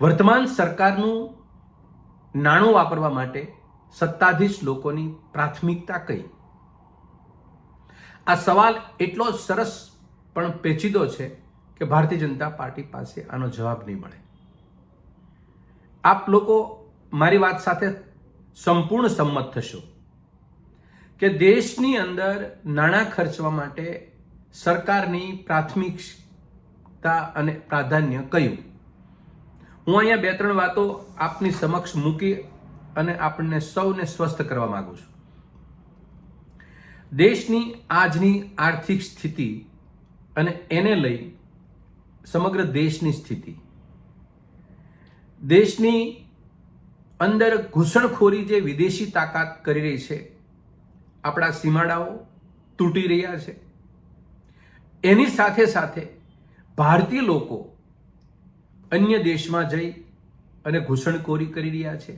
વર્તમાન સરકારનું નાણું વાપરવા માટે સત્તાધીશ લોકોની પ્રાથમિકતા કઈ? આ સવાલ એટલો સરસ પણ પેચીદો છે કે ભારતીય જનતા પાર્ટી પાસે આનો જવાબ નહીં મળે. આપ લોકો મારી વાત સાથે સંપૂર્ણ સંમત થશો કે દેશની અંદર નાણાં ખર્ચવા માટે સરકારની પ્રાથમિકતા અને પ્રાધાન્ય કયું? હું અહીંયા બે ત્રણ વાતો આપની સમક્ષ મૂકી અને આપણને સૌને સ્વસ્થ કરવા માંગુ છું. દેશની આજની આર્થિક સ્થિતિ અને એને લઈ સમગ્ર દેશની સ્થિતિ. દેશની અંદર ઘૂસણખોરી જે વિદેશી તાકાત કરી રહી છે, આપણા સીમાડાઓ તૂટી રહ્યા છે. એની સાથે સાથે ભારતીય લોકો અન્ય દેશમાં જઈ અને ઘૂસણખોરી કરી રહ્યા છે.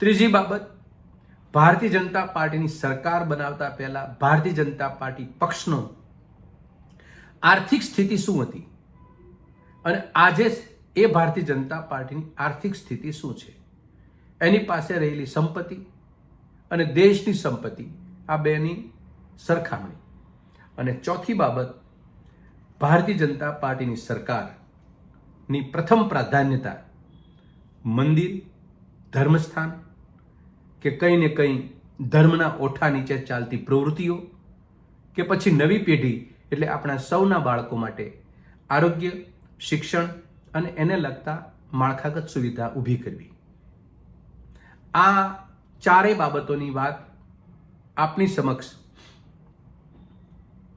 ત્રીજી બાબત, ભારતીય જનતા પાર્ટીની સરકાર બનાવતા પહેલા ભારતીય જનતા પાર્ટી પક્ષનો આર્થિક સ્થિતિ શું હતી? અને આજે એ ભારતીય જનતા પાર્ટીની આર્થિક સ્થિતિ શું છે? એની પાસે રહેલી સંપત્તિ અને દેશની સંપત્તિ, આ બેની સરખામણી. અને ચોથી બાબત, ભારતીય જનતા પાર્ટીની સરકારની પ્રથમ પ્રાધાન્યતા મંદિર, ધર્મસ્થાન કે કંઈ ને કંઈ ધર્મના ઓઠા નીચે ચાલતી પ્રવૃત્તિઓ કે પછી નવી પેઢી એટલે આપણા સૌના બાળકો માટે આરોગ્ય, શિક્ષણ અને એને લગતા માળખાગત સુવિધા ઊભી કરવી. આ ચારેય બાબતોની વાત આપની સમક્ષ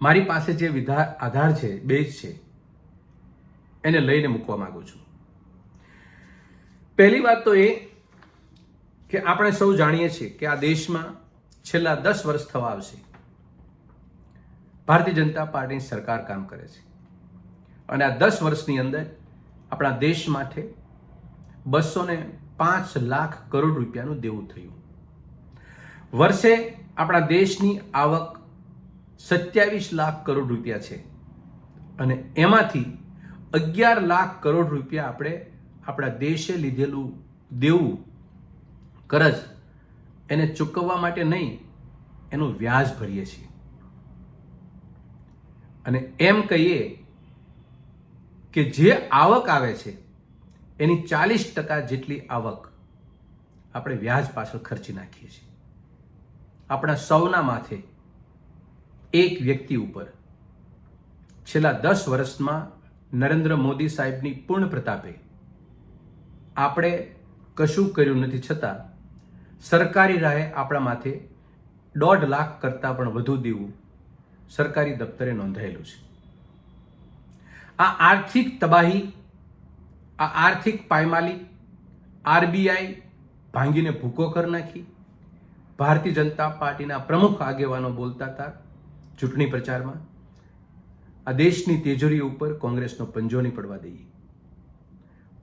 મારી પાસે જે વિધા, આધાર છે, બેઝ છે એને લઈને મૂકવા માંગુ છું. પહેલી વાત તો એ કે આપણે સૌ જાણીએ છીએ કે આ દેશમાં છેલ્લા દસ વર્ષ થવા આવશે. ભારતીય જનતા પાર્ટીની સરકાર કામ કરે છે. અને આ દસ વર્ષની અંદર આપણા દેશ માટે બસો ને પાંચ લાખ કરોડ રૂપિયાનું દેવું થયું. વર્ષે આપણા દેશની આવક સત્યાવીસ લાખ કરોડ રૂપિયા છે. અને એમાંથી અગિયાર લાખ કરોડ રૂપિયા આપણે આપણા દેશે લીધેલું દેવું, કરજ, એને ચૂકવવા માટે નહીં, એનું વ્યાજ ભરીએ છીએ. અને એમ કહીએ કે જે આવક આવે છે, એની ચાલીસ ટકા જેટલી આવક આપણે વ્યાજ પાછળ ખર્ચી નાખીએ છીએ. આપણા સૌના માથે એક વ્યક્તિ ઉપર છેલ્લા દસ વર્ષમાં નરેન્દ્ર મોદી સાહેબની પૂર્ણ પ્રતાપે. આપણે કશું કર્યું નથી છતાં, સરકારી રાહે આપણા માથે દોઢ લાખ કરતાં પણ વધુ દેવું સરકારી દફતરે નોંધાયેલું છે. આ આર્થિક તબાહી, આ આર્થિક પાયમાલી, આરબીઆઈ ભાંગીને ભૂકો કરી નાખી. ભારતીય જનતા પાર્ટીના પ્રમુખ આગેવાનો બોલતા હતા ચૂંટણી પ્રચારમાં. આ દેશની તેજોરી ઉપર કોંગ્રેસનો પંજો નહીં પડવા દઈએ.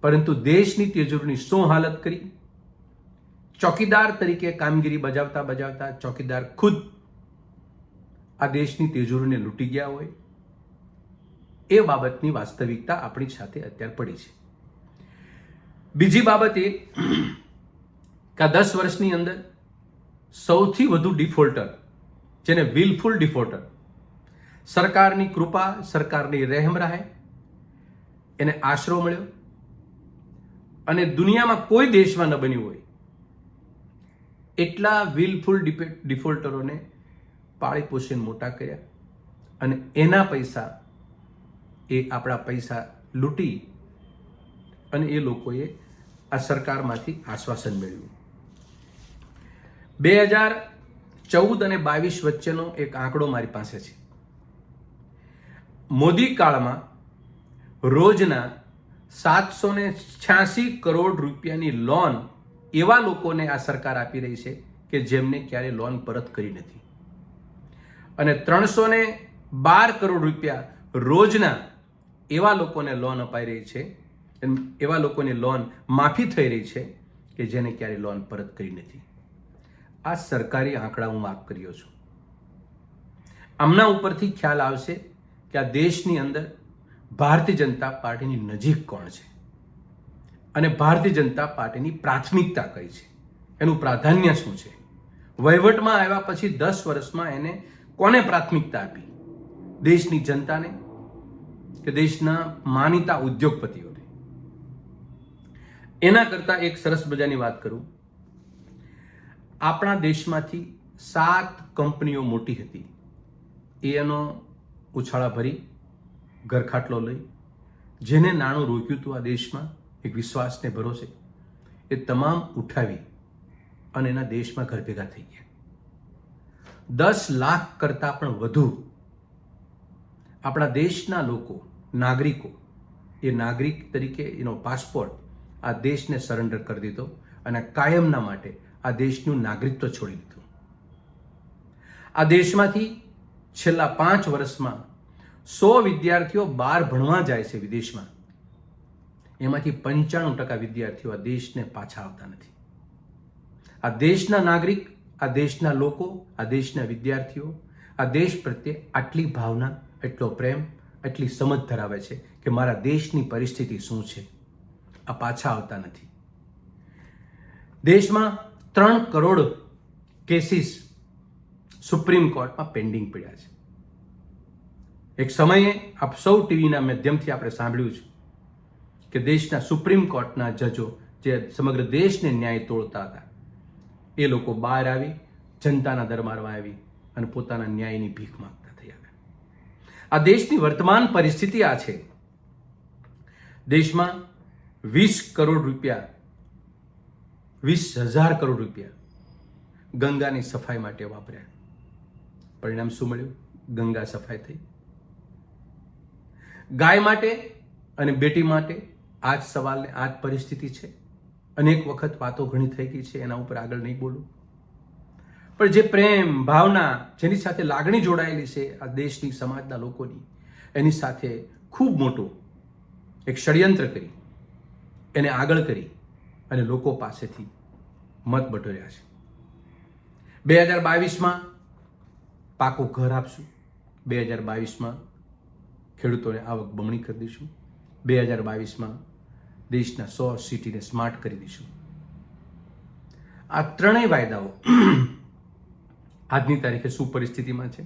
પરંતુ દેશની તિજોરીની શું હાલત કરી? ચોકીદાર તરીકે કામગીરી બજાવતા બજાવતા ચોકીદાર ખુદ આ દેશની તિજોરીને લૂંટી ગયા હોય, એ બાબતની વાસ્તવિકતા આપણી સાથે અત્યારે પડી છે. બીજી બાબત એ કે દસ વર્ષની અંદર સૌથી વધુ ડિફોલ્ટર જેને વિલફુલ ડિફોલ્ટર સરકારની કૃપા, સરકારની રહેમ રહે. એને આશરો મળ્યો. અને દુનિયામાં કોઈ દેશમાં ન બન્યું હોય. એટલા વિલફુલ ડિફોલ્ટરોને પાળી પોષીને મોટા કર્યા. અને એના પૈસા એ આપણા પૈસા લૂંટી અને એ લોકોએ આ સરકારમાંથી આશ્વાસન મેળવ્યું. બે હજાર ચૌદ અને બાવીસ વચ્ચેનો એક આંકડો મારી પાસે છે. મોદી કાળમાં રોજના સાતસો ને છ્યાસી કરોડ રૂપિયાની લોન એવા લોકોને આ સરકાર આપી રહી છે કે જેમને ક્યારે લોન પરત કરી નથી. અને ત્રણસો ને બાર કરોડ રૂપિયા રોજના એવા લોકોને લોન અપાઈ રહી છે એવા લોકોની લોન માફી થઈ રહી છે કે જેને ક્યારે લોન પરત કરી નથી. આ સરકારી આંકડા હું માફ કર્યો છું. આમના ઉપરથી ખ્યાલ આવશે કે આ દેશની અંદર ભારતીય જનતા પાર્ટીની નજીક કોણ છે? અને ભારતીય જનતા પાર્ટીની પ્રાથમિકતા કઈ છે? એનું પ્રાધાન્ય શું છે? વહીવટમાં આવ્યા પછી દસ વર્ષમાં એને કોને પ્રાથમિકતા આપી? દેશની જનતાને કે દેશના માનીતા ઉદ્યોગપતિઓને? એના કરતાં એક સરસ મજાની વાત કરું. આપણા દેશમાંથી સાત કંપનીઓ મોટી હતી. એનો ઉછાળા ભરી, ઘરખાટલો લઈ, જેને નાણું રોક્યું હતું આ દેશમાં, એક વિશ્વાસને ભરોસે, એ તમામ ઉઠાવી અને એના દેશમાં ઘર ભેગા થઈ ગયા. દસ લાખ કરતાં પણ વધુ આપણા દેશના લોકો, નાગરિકો, એ નાગરિક તરીકે એનો પાસપોર્ટ આ દેશને સરેન્ડર કરી દીધો અને કાયમના માટે આ દેશનું નાગરિકત્વ છોડી દીધું. આ દેશમાંથી છેલ્લા પાંચ વર્ષમાં સો વિદ્યાર્થીઓ બહાર ભણવા જાય છે વિદેશમાં. એમાંથી પંચાણું ટકા વિદ્યાર્થીઓ આ દેશને પાછા આવતા નથી. આ દેશના નાગરિક, આ દેશના લોકો, આ દેશના વિદ્યાર્થીઓ, આ દેશ પ્રત્યે આટલી ભાવના, એટલો પ્રેમ, એટલી સમજ ધરાવે છે કે મારા દેશની પરિસ્થિતિ શું છે? આ પાછા આવતા નથી. દેશમાં ત્રણ કરોડ કેસીસ સુપ્રીમ કોર્ટમાં પેન્ડિંગ પડ્યા છે. એક સમયે આપ સૌ ટીવીના માધ્યમથી આપણે સાંભળ્યું છે કે દેશના સુપ્રીમ કોર્ટના જજો જે સમગ્ર દેશને ન્યાય તોડતા હતા, એ લોકો બહાર આવી, જનતાના દરબારમાં આવી અને પોતાના ન્યાયની ભીખ માંગતા થઈ આવ્યા. આ દેશની વર્તમાન પરિસ્થિતિ આ છે. દેશમાં વીસ કરોડ રૂપિયા, વીસ હજાર કરોડ રૂપિયા ગંગાની સફાઈ માટે વાપર્યા. પરિણામ શું મળ્યું? ગંગા સફાઈ થઈ. ગાય માટે અને બેટી માટે આ જ સવાલને આ જ પરિસ્થિતિ છે. અનેક વખત વાતો ઘણી થઈ ગઈ છે, એના ઉપર આગળ નહીં બોલું. પણ જે પ્રેમ, ભાવના જેની સાથે લાગણી જોડાયેલી છે આ દેશની, સમાજના લોકોની, એની સાથે ખૂબ મોટું એક ષડયંત્ર કરી, એને આગળ કરી અને લોકો પાસેથી મત બટોર્યા છે. બે હજાર બાવીસમાં પાકું ઘર આપશું. બે હજાર બાવીસમાં ખેડૂતોને આવક બમણી કરી દઈશું. બે હજાર બાવીસમાં દેશના સો સિટીને સ્માર્ટ કરી દઈશું. આ ત્રણેય વાયદાઓ આજની તારીખે શું પરિસ્થિતિમાં છે?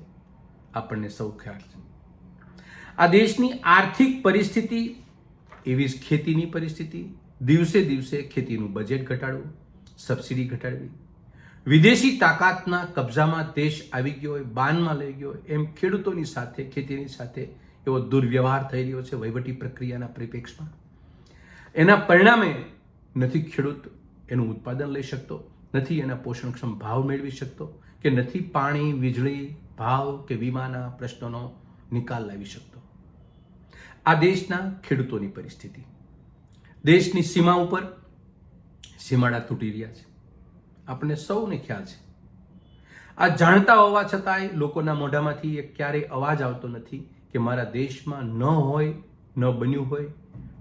આપણને સૌ ખ્યાલ છે. આ દેશની આર્થિક પરિસ્થિતિ એવી ખેતીની પરિસ્થિતિ. દિવસે દિવસે ખેતીનું બજેટ ઘટાડવું સબસિડી ઘટાડવી વિદેશી તાકાતના કબજામાં દેશ આવી ગયો હોય, બાનમાં લઈ ગયો એમ ખેડૂતોની સાથે, ખેતીની સાથે એવો દુર્વ્યવહાર થઈ રહ્યો છે વહીવટી પ્રક્રિયાના પરિપ્રેક્ષમાં એના પરિણામે નથી ખેડૂત એનું ઉત્પાદન લઈ શકતો, નથી એના પોષણક્ષમ ભાવ મેળવી શકતો, કે નથી પાણી, વીજળી, ભાવ કે વીમાના પ્રશ્નોનો નિકાલ લાવી શકતો. આ દેશના ખેડૂતોની પરિસ્થિતિ. દેશની સીમા ઉપર સીમાડા તૂટી રહ્યા છે. આપણને સૌને ખ્યાલ છે. આ જાણતા હોવા છતાંય લોકોના મોઢામાંથી એ ક્યારેય અવાજ આવતો નથી કે મારા દેશમાં ન હોય, ન બન્યું હોય,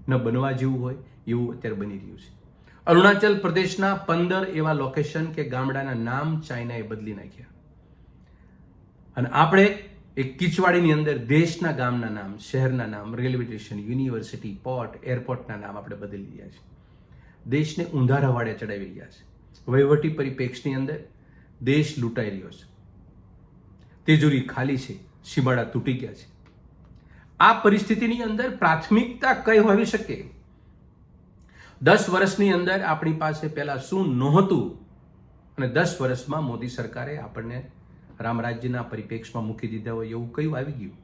ન બનવા જેવું હોય એવું અત્યારે બની રહ્યું છે. અરુણાચલ પ્રદેશના પંદર એવા લોકેશન કે ગામડાના નામ ચાઇનાએ બદલી નાખ્યા. અને આપણે એક કિચવાડીની અંદર દેશના ગામના નામ, શહેરના નામ, રેલવે સ્ટેશન, યુનિવર્સિટી, પોર્ટ, એરપોર્ટના નામ આપણે બદલી રહ્યા છે. દેશને ઊંધા રવાડે ચડાવી રહ્યા છે. વહીવટી પરિપ્રેક્ષની અંદર દેશ લૂંટાઈ રહ્યો છે. તેજોરી ખાલી છે સીમાડા તૂટી ગયા છે. આ પરિસ્થિતિની અંદર પ્રાથમિકતા કઈ હોવી શકે? દસ વર્ષની અંદર આપણી પાસે પહેલા શું નહોતું અને દસ વર્ષમાં મોદી સરકારે આપણને રામરાજ્યના પરિપ્રેક્ષમાં મૂકી દીધા હોય એવું કયું આવી ગયું?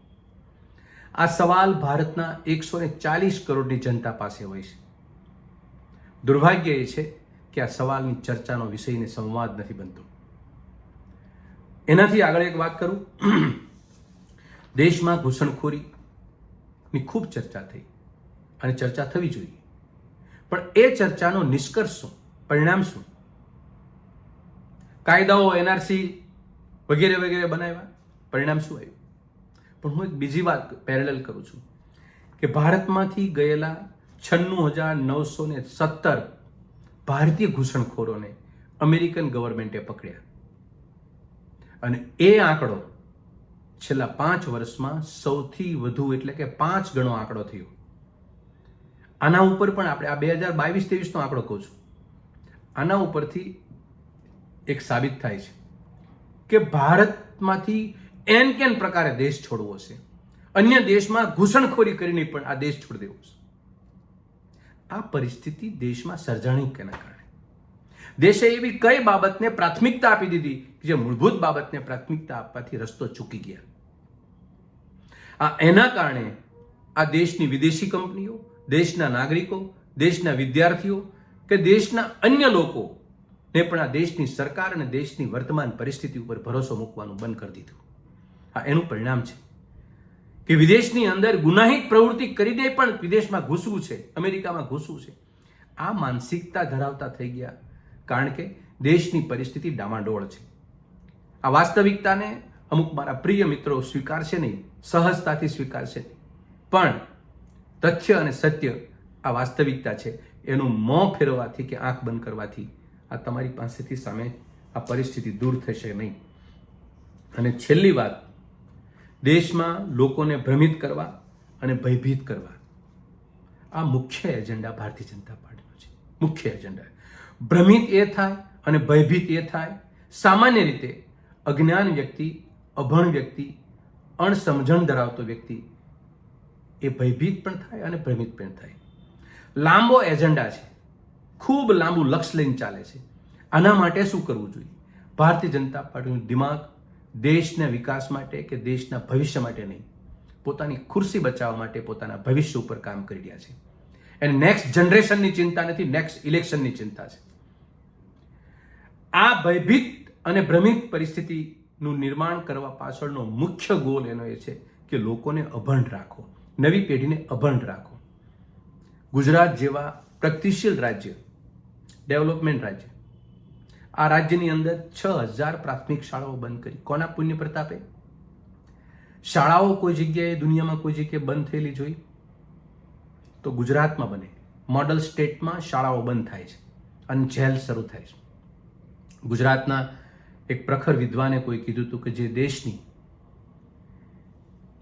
આ સવાલ ભારતના એકસો ચાલીસ કરોડની જનતા પાસે હોય છે. દુર્ભાગ્ય એ છે કે આ સવાલની ચર્ચાનો વિષયને સંવાદ નથી બનતો. એનાથી આગળ એક વાત કરું. દેશમાં ઘૂસણખોરીની ખૂબ ચર્ચા થઈ અને ચર્ચા થવી જોઈએ. પણ એ ચર્ચાનો નિષ્કર્ષ શું, પરિણામ શું? કાયદાઓ એનઆરસી વગેરે વગેરે બનાવ્યા. પરિણામ શું આવ્યું? પણ હું એક બીજી વાત પેરેલલ કરું છું કે ભારતમાંથી ગયેલા છન્નું હજાર નવસો ને સત્તર ભારતીય ઘૂસણખોરોને અમેરિકન ગવર્મેન્ટે પકડ્યા. અને એ આંકડો છેલ્લા પાંચ વર્ષમાં સૌથી વધુ એટલે કે પાંચ ગણો આંકડો થયો. આના ઉપર પણ આપણે આ બે હજાર બાવીસ ત્રેવીસનો આંકડો કહું છું. આના ઉપરથી એક સાબિત થાય છે કે ભારતમાંથી એન કેન પ્રકારે દેશ છોડવો છે. અન્ય દેશમાં ઘૂસણખોરી કરીને પણ આ દેશ છોડી દેવો છે. આ પરિસ્થિતિ દેશમાં સર્જાણી કેના કારણે? દેશે એવી કઈ બાબતને પ્રાથમિકતા આપી દીધી કે જે મૂળભૂત બાબતને પ્રાથમિકતા આપવાથી રસ્તો ચૂકી ગયા? આ એના કારણે આ દેશની વિદેશી કંપનીઓ, દેશના નાગરિકો, દેશના વિદ્યાર્થીઓ કે દેશના અન્ય લોકો ને પણ આ દેશની સરકાર અને દેશની વર્તમાન પરિસ્થિતિ ઉપર ભરોસો મૂકવાનું બંધ કરી દીધું. આ એનું પરિણામ છે. કે વિદેશની અંદર ગુનાહિત પ્રવૃત્તિ કરીને પણ વિદેશમાં ઘૂસવું છે, અમેરિકામાં ઘૂસવું છે. આ માનસિકતા ધરાવતા થઈ ગયા કારણ કે દેશની પરિસ્થિતિ ડામાડોળ છે. આ વાસ્તવિકતાને અમુક મારા પ્રિય મિત્રો સ્વીકારશે નહીં, સહજતાથી સ્વીકારશે નહીં. પણ તથ્ય અને સત્ય આ વાસ્તવિકતા છે. એનું મોં ફેરવવાથી કે આંખ બંધ કરવાથી આ તમારી પાસેથી સામે આ પરિસ્થિતિ દૂર થશે નહીં. અને છેલ્લી વાત દેશમાં લોકોને ભ્રમિત કરવા અને ભયભીત કરવા. આ મુખ્ય એજન્ડા ભારતીય જનતા પાર્ટીનો છે. મુખ્ય એજન્ડા. ભ્રમિત એ થાય અને ભયભીત એ થાય. સામાન્ય રીતે અજ્ઞાન વ્યક્તિ, અભણ વ્યક્તિ, અણસમજણ ધરાવતો વ્યક્તિ એ ભયભીત પણ થાય અને ભ્રમિત પણ થાય. લાંબો એજન્ડા છે. ખૂબ લાંબુ લક્ષ્ય લઈને ચાલે છે. આના માટે શું કરવું જોઈએ? ભારતીય જનતા પાર્ટીનું દિમાગ દેશના વિકાસ માટે કે દેશના ભવિષ્ય માટે નહીં, પોતાની ખુરશી બચાવવા માટે પોતાના ભવિષ્ય ઉપર કામ કરી રહ્યા છે. અને નેક્સ્ટ જનરેશનની ચિંતા નથી નેક્સ્ટ ઇલેક્શનની ચિંતા છે. આ ભયભીત અને ભ્રમિત પરિસ્થિતિનું નિર્માણ કરવા પાછળનો મુખ્ય ગોલ એનો એ છે કે લોકોને અભણ રાખો, નવી પેઢીને અભણ રાખો. ગુજરાત જેવા પ્રગતિશીલ રાજ્ય ડેવલપમેન્ટ રાજ્ય આ રાજ્યની અંદર છ હજાર પ્રાથમિક શાળાઓ બંધ કરી. કોના પુણ્ય પ્રતાપે? શાળાઓ કોઈ જગ્યાએ, દુનિયામાં કોઈ જગ્યાએ બંધ થયેલી જોઈ? તો ગુજરાતમાં બને. મોડલ સ્ટેટમાં શાળાઓ બંધ થાય છે અને જેલ શરૂ થાય છે. ગુજરાતના એક પ્રખર વિદ્વાને કોઈ કીધું હતું કે જે દેશની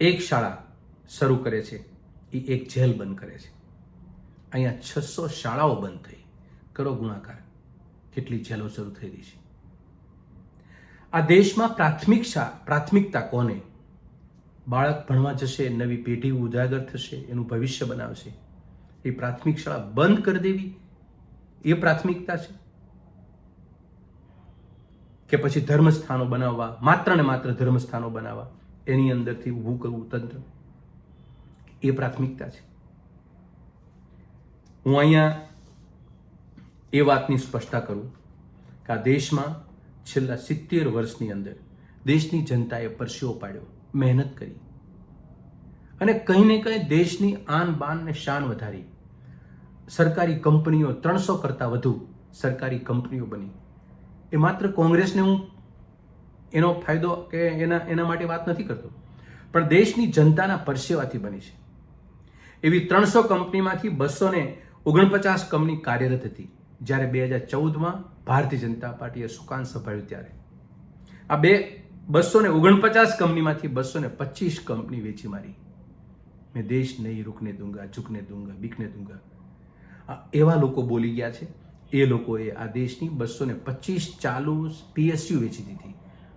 એક શાળા શરૂ કરે છે, એ એક જેલ બંધ કરે છે. અહીંયા છસો શાળાઓ બંધ થઈ. કરો ગુણાકાર. કેટલી જેલો શરૂ થઈ રહી છે. આ દેશમાં પ્રાથમિક પ્રાથમિકતા કોને? બાળક ભણવા જશે, નવી પેઢી ઉજાગર થશે, એનું ભવિષ્ય બનાવશે. એ પ્રાથમિક શાળા બંધ કરી દેવી, એ પ્રાથમિકતા છે? કે પછી ધર્મસ્થાનો બનાવવા, માત્ર ને માત્ર ધર્મસ્થાનો બનાવવા, એની અંદરથી ઊભું કરવું તંત્ર? એ પ્રાથમિકતા છે. હું અહીંયા એ વાતની સ્પષ્ટતા કરું કે આ દેશમાં છેલ્લા સિત્તેર વર્ષની અંદર દેશની જનતાએ પરસેવો પાડ્યો, મહેનત કરી. અને કંઈ ને કંઈ દેશની આન બાનને શાન વધારી. સરકારી કંપનીઓ ત્રણસો કરતાં વધુ સરકારી કંપનીઓ બની. એ માત્ર કોંગ્રેસને હું એનો ફાયદો કે એના એના માટે વાત નથી કરતો. પણ દેશની જનતાના પરસેવાથી બની છે. એવી ત્રણસો કંપનીમાંથી બસો ને ઓગણપચાસ કંપની કાર્યરત હતી. જ્યારે બે હજાર ચૌદમાં ભારતીય જનતા પાર્ટીએ સુકાન સંભાળ્યું ત્યારે. આ બે બસો ને ઓગણપચાસ કંપનીમાંથી બસો ને પચીસ કંપની વેચી મારી. મેં દેશ નહીં રૂકને દૂંગા, ઝૂકને દૂંગા, બીકને દૂંગા. એવા લોકો બોલી ગયા છે. એ લોકોએ આ દેશની બસો ને પચીસ ચાલુ પીએસયુ વેચી દીધી.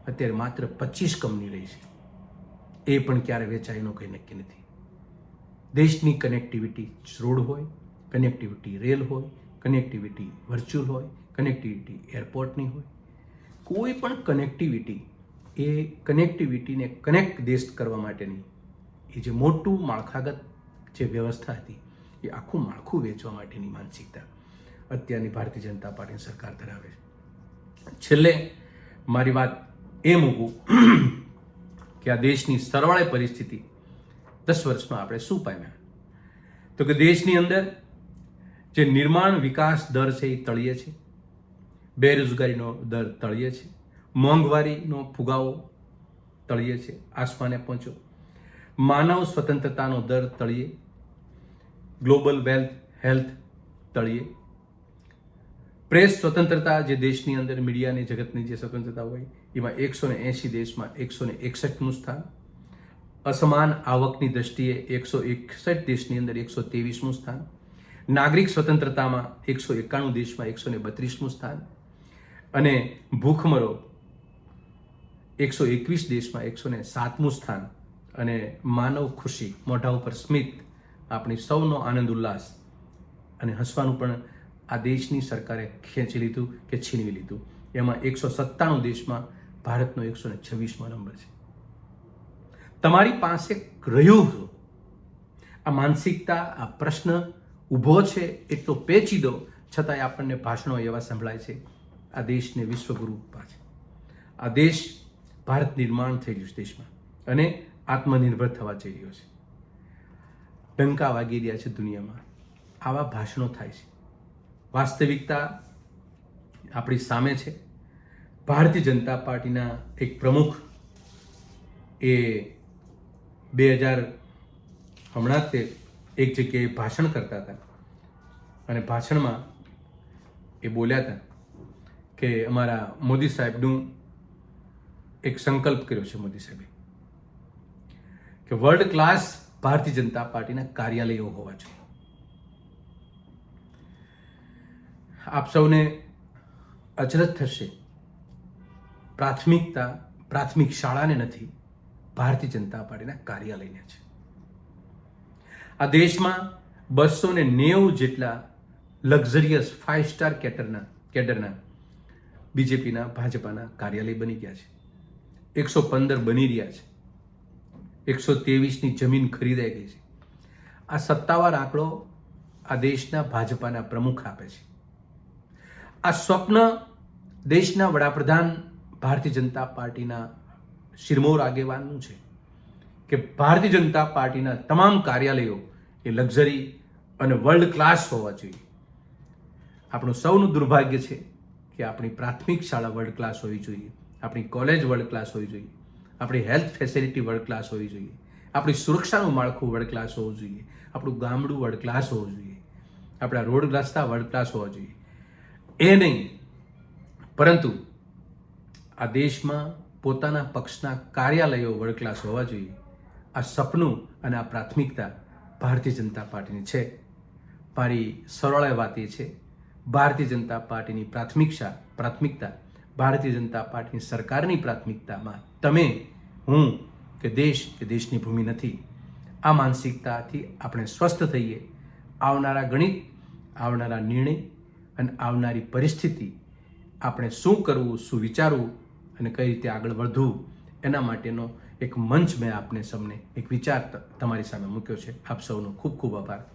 અત્યારે માત્ર પચીસ કંપની રહી છે. એ પણ ક્યારે વેચાય એનું કંઈ નક્કી નથી. દેશની કનેક્ટિવિટી રોડ હોય કનેક્ટિવિટી રેલ હોય કનેક્ટિવિટી વર્ચ્યુઅલ હોય કનેક્ટિવિટી એરપોર્ટની હોય. કોઈ પણ કનેક્ટિવિટી એ કનેક્ટિવિટીને કનેક્ટ દેશ કરવા માટેની એ જે મોટું માળખાગત જે વ્યવસ્થા હતી, એ આખું માળખું વેચવા માટેની માનસિકતા અત્યારની ભારતીય જનતા પાર્ટીની સરકાર ધરાવે છે. છેલ્લે મારી વાત એ મૂકું કે આ દેશની સરવાળે પરિસ્થિતિ દસ વર્ષમાં આપણે શું પામ્યા? તો કે દેશની અંદર જે નિર્માણ વિકાસ દર છે એ તળિયે છે. બેરોજગારીનો દર તળિયે છે. મોંઘવારીનો ફુગાવો તળિયે છે. આસમાને પહોંચ્યો. માનવ સ્વતંત્રતાનો દર તળિયે ગ્લોબલ વેલ્થ, હેલ્થ તળિયે પ્રેસ સ્વતંત્રતા જે દેશની અંદર મીડિયાની જગતની જે સ્વતંત્રતા હોય, એમાં એકસો ને એંશી દેશમાં એકસો ને એકસઠનું સ્થાન. અસમાન આવકની દ્રષ્ટિએ એકસો એકસઠ દેશની અંદર એકસો ત્રેવીસનું સ્થાન. નાગરિક સ્વતંત્રતામાં એકસો એકાણું દેશમાં એકસો ને બત્રીસમું સ્થાન અને ભૂખમરો એકસો એકવીસ દેશમાં એકસો ને સાતમું સ્થાન અને માનવ ખુશી મોઢા ઉપર સ્મિત, આપણી સૌનો આનંદ, ઉલ્લાસ અને હસવાનું પણ આ દેશની સરકારે ખેંચી લીધું કે છીનવી લીધું એમાં એકસો સત્તાણું દેશમાં ભારતનો એકસો ને છવ્વીસમો નંબર છે તમારી પાસે રહ્યું? આ માનસિકતા, આ પ્રશ્ન ઊભો છે એટલો પેચીદો છતાંય આપણને ભાષણો એવા સંભળાય છે, આ દેશને વિશ્વગુરુ છે. આ દેશ ભારત નિર્માણ થઈ રહ્યું છે દેશમાં, અને આત્મનિર્ભર થવા જઈ રહ્યો છે. ડંકા વાગી રહ્યા છે દુનિયામાં. આવા ભાષણો થાય છે. વાસ્તવિકતા આપણી સામે છે. ભારતીય જનતા પાર્ટીના એક પ્રમુખ એ બે હજાર હમણાં તે એક જગ્યાએ ભાષણ કરતા હતા. અને ભાષણમાં એ બોલ્યા હતા કે અમારા મોદી સાહેબનું એક સંકલ્પ કર્યો છે મોદી સાહેબે કે વર્લ્ડ ક્લાસ ભારતીય જનતા પાર્ટીના કાર્યાલયો હોવા જોઈએ. આપ સૌને અચરજ થશે. પ્રાથમિકતા, પ્રાથમિક શાળાને નથી, ભારતીય જનતા પાર્ટીના કાર્યાલયને છે. આ દેશમાં બસો ને નેવું જેટલા લક્ઝરિયસ ફાઇવ સ્ટાર કેટરના કેડરના બીજેપીના ભાજપાના કાર્યાલય બની ગયા છે. એકસો પંદર બની રહ્યા છે. એકસો ત્રેવીસની જમીન ખરીદાઈ ગઈ છે. આ સત્તાવાર આંકડો આ દેશના ભાજપાના પ્રમુખ આપે છે. આ સ્વપ્ન દેશના વડાપ્રધાન ભારતીય જનતા પાર્ટીના શિરમોર આગેવાનનું છે. કે ભારતીય જનતા પાર્ટીના તમામ કાર્યાલયો એ લક્ઝરી અને વર્લ્ડ ક્લાસ હોવા જોઈએ. આપણું સૌનું દુર્ભાગ્ય છે કે આપણી પ્રાથમિક શાળા વર્લ્ડ ક્લાસ હોવી જોઈએ, આપણી કોલેજ વર્લ્ડ ક્લાસ હોવી જોઈએ, આપણી હેલ્થ ફેસિલિટી વર્લ્ડ ક્લાસ હોવી જોઈએ, આપણી સુરક્ષાનું માળખું વર્લ્ડ ક્લાસ હોવું જોઈએ, આપણું ગામડું વર્લ્ડ ક્લાસ હોવું જોઈએ, આપણા રોડ રસ્તા વર્લ્ડ ક્લાસ હોવા જોઈએ. એ નહીં, પરંતુ આ દેશમાં પોતાના પક્ષના કાર્યાલયો વર્લ્ડ ક્લાસ હોવા જોઈએ. આ સપનું અને આ પ્રાથમિકતા ભારતીય જનતા પાર્ટીની છે. મારી સરળ વાત એ છે, ભારતીય જનતા પાર્ટીની પ્રાથમિકતા પ્રાથમિકતા ભારતીય જનતા પાર્ટીની સરકારની પ્રાથમિકતામાં તમે, હું કે દેશ કે દેશની ભૂમિ નથી. આ માનસિકતાથી આપણે સ્વસ્થ થઈએ. આવનારા ગણિત, આવનારા નિર્ણય અને આવનારી પરિસ્થિતિ આપણે શું કરવું, શું વિચારવું અને કઈ રીતે આગળ વધવું એના માટેનો એક મંચ મેં આપને સૌને એક વિચાર તમારી સામે મૂક્યો છે. આપ સૌનો ખૂબ ખૂબ આભાર.